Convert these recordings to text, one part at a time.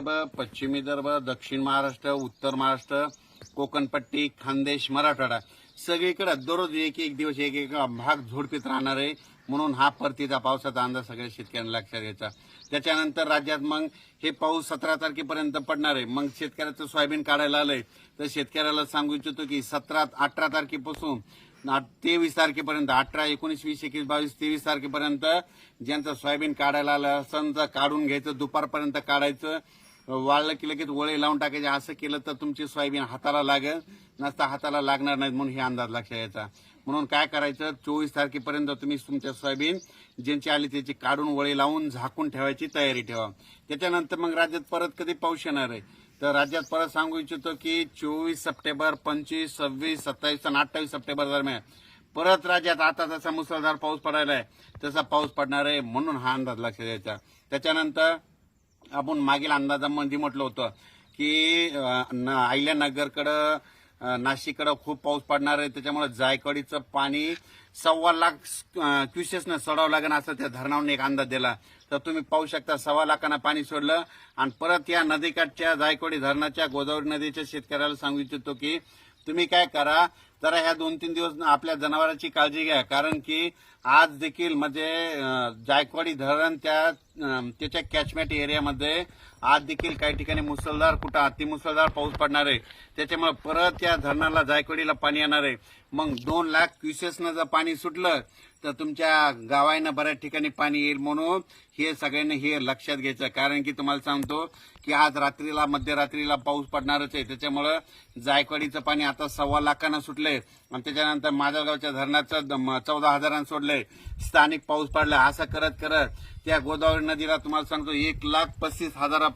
विदर्भ पश्चिम विदर्भ दक्षिण महाराष्ट्र उत्तर महाराष्ट्र कोकणपट्टी खानदेश मराठवाडा. सगळीकडे दररोज एक एक दिवस एक एक भाग झोडपीत राहणार आहे. म्हणून हा परतीचा पावसाचा अंदाज सगळ्या शेतकऱ्यांना लक्षात घ्यायचा. त्याच्यानंतर राज्यात मग हे पाऊस सतरा तारखेपर्यंत पडणार आहे. मग शेतकऱ्याचं सोयाबीन काढायला आलंय. तर शेतकऱ्याला सांगू इच्छितो की सतरा अठरा तारखेपासून तेवीस तारखेपर्यंत अठरा एकोणीस वीस एकवीस बावीस तेवीस तारखेपर्यंत ज्यांचं सोयाबीन काढायला आलं असेल काढून घ्यायचं दुपारपर्यंत काढायचं वाळलं की लगेच वळे लावून टाकायचे. असं केलं तर तुमची सोयाबीन हाताला लागेल. नसता हाताला लागणार नाहीत म्हणून हे अंदाज लक्षात यायचा. म्हणून काय करायचं? चोवीस तारखेपर्यंत तुम्ही तुमच्या सोयाबीन ज्यांची आली त्याची काढून वळे लावून झाकून ठेवायची तयारी ठेवा. त्याच्यानंतर मग राज्यात परत कधी पाऊस येणार आहे? तर राज्यात परत सांगू इच्छितो की चोवीस सप्टेंबर पंचवीस सव्वीस सत्तावीस आणि अठ्ठावीस सप्टेंबर दरम्यान परत राज्यात आता जसा मुसळधार पाऊस पडायला आहे तसा पाऊस पडणार आहे म्हणून हा अंदाज लक्षात द्यायचा त्याच्यानंतर आपण मागील अंदाजामध्ये म्हटलं होतं की आयल्या न- नाशिककडं खूप पाऊस पडणार आहे. त्याच्यामुळे जायकवाडीचं पाणी सव्वा लाख क्युसेसनं सोडावं लागेल असं त्या धरणावरून एक अंदाज दिला. तर तुम्ही पाहू शकता सव्वा लाखांना पाणी सोडलं आणि परत या नदीकाठच्या जायकवाडी धरणाच्या गोदावरी नदीच्या शेतकऱ्याला सांगू इच्छितो की तुम्ही काय करा जरा ह्या दोन तीन दिवस आपल्या जनावरांची काळजी घ्या. कारण की आज देखील म्हणजे जायकवाडी धरण त्या त्याच्या कॅचमेंट एरियामध्ये आज देखील काही ठिकाणी मुसळधार कुठं अतिमुसळधार पाऊस पडणार आहे. त्याच्यामुळे परत या धरणाला जायकवाडीला पाणी येणार आहे. मग दोन लाख क्युसेसनं जर पाणी सुटलं तर तुमच्या गावांना बऱ्याच ठिकाणी पाणी येईल म्हणून हे सगळ्यांनी हे लक्षात घ्यायचं. कारण की तुम्हाला सांगतो की आज रात्रीला मध्यरात्रीला पाऊस पडणारच आहे. त्याच्यामुळं जायकवाडीचं पाणी आता सव्वा लाखांना सुटलं सोडले. आणि त्याच्यानंतर माजलगावच्या धरणाचं चौदा हजारांना सोडले. स्थानिक पाऊस पडला. असं करत करत त्या गोदावरी नदीला तुम्हाला सांगतो एक लाख पस्तीस हजारा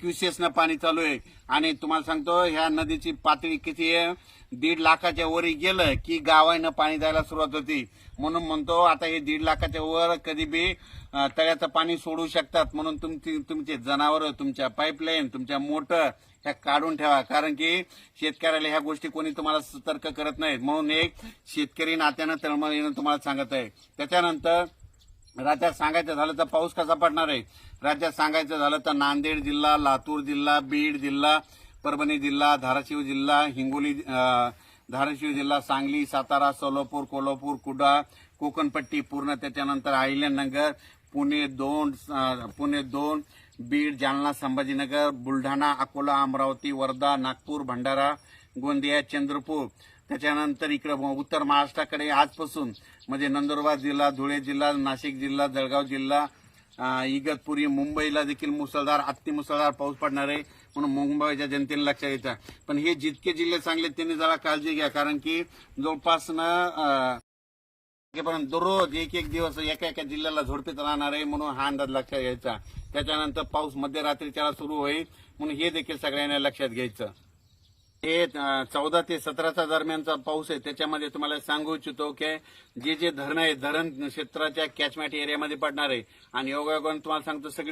क्युसेसनं पाणी चालू आहे. आणि तुम्हाला सांगतो ह्या नदीची पातळी किती आहे? दीड लाखाच्या वरी गेलं की गावानं पाणी द्यायला सुरुवात होती. म्हणून म्हणतो आता हे दीड लाखाच्या वर कधी बी तळ्याचं पाणी सोडू शकतात. म्हणून तुमची तुमचे जनावर तुमच्या पाईपलाईन तुमच्या मोटर ह्या काढून ठेवा. कारण की शेतकऱ्याला ह्या गोष्टी कोणी तुम्हाला सतर्क करत नाहीत. म्हणून एक शेतकरी नात्यानं तळमळीनं तुम्हाला सांगत आहे. त्याच्यानंतर राज्यात सांगायचं झालं तर पाऊस कसा पडणार आहे? राज्यात सांगायचं झालं तर नांदेड जिल्हा लातूर जिल्हा बीड जिल्हा परभणी जिल्हा धाराशिव जिल्हा हिंगोली धाराशिव जिल्हा सांगली सातारा सोलापूर कोल्हापूर कुडा कोकणपट्टी पूर्ण त्याच्यानंतर आहिल्यानगर पुणे दोन पुणे दोन बीड जालना संभाजीनगर बुलढाणा अकोला अमरावती वर्धा नागपूर भंडारा गोंदिया चंद्रपूर. त्याच्यानंतर इकडं उत्तर महाराष्ट्राकडे आजपासून म्हणजे नंदुरबार जिल्हा धुळे जिल्हा नाशिक जिल्हा जळगाव जिल्हा इगतपुरी मुंबईला देखील मुसळधार अतिमुसळधार पाऊस पडणार आहे म्हणून मुंबईच्या जनतेने लक्षात घ्यायचं पण हे जितके जिल्हे चांगले त्यांनी जरा काळजी घ्या कारण की जवळपास ना दररोज एक एक दिवस एका एका जिल्ह्याला झोडपीत राहणार आहे म्हणून हा अंदाज लक्षात घ्यायचा त्याच्यानंतर पाऊस मध्यरात्रीच्या सुरू होईल म्हणून हे देखील सगळ्यांना लक्षात घ्यायचं. हे चौदा ते सतराचा दरम्यानचा पाऊस आहे. त्याच्यामध्ये तुम्हाला सांगू इच्छितो की जे जे धरण आहे धरण क्षेत्राच्या कॅचमॅट एरियामध्ये पडणार आहे. आणि योगायोगाने तुम्हाला सांगतो सगळी